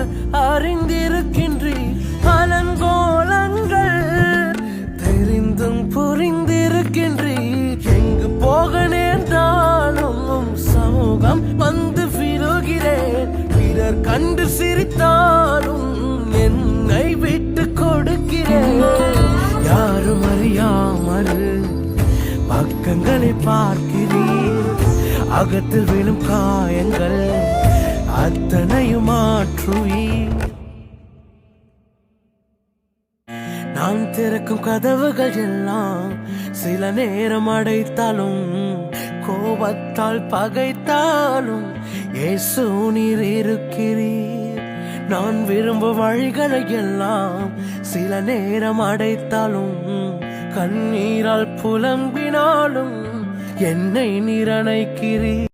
ஒருவர் அறிந்திருக்கின்றீர். அலங்கோலங்கள் தெரிந்தும் புரிந்திருக்கின்றீர். எங்கு போக நேர்ந்தாலும் சமூகம் வந்து விழுகிறேன் பிறர் கண்டு சிரித்தாலும் என்னை விட்டு கொடுக்கிறேன். யாரும் அறியாமல் பக்கங்களை பார்க்கிறீர். அகத்தில் விழும் காயங்கள் அத்தனையும் மாற்றுவீர் நான் திறக்கும் கதவுகள் எல்லாம் சில நேரம் அடைத்தாலும் கோபத்தால் பகைத்தாலும் இயேசு நீர் இருக்கிறீர். நான் விரும்பும் வழிகளை எல்லாம் சில நேரம் அடைத்தாலும் கண்ணீரால் புலம்பினாலும் என்னை நிரணைக்கிறீர்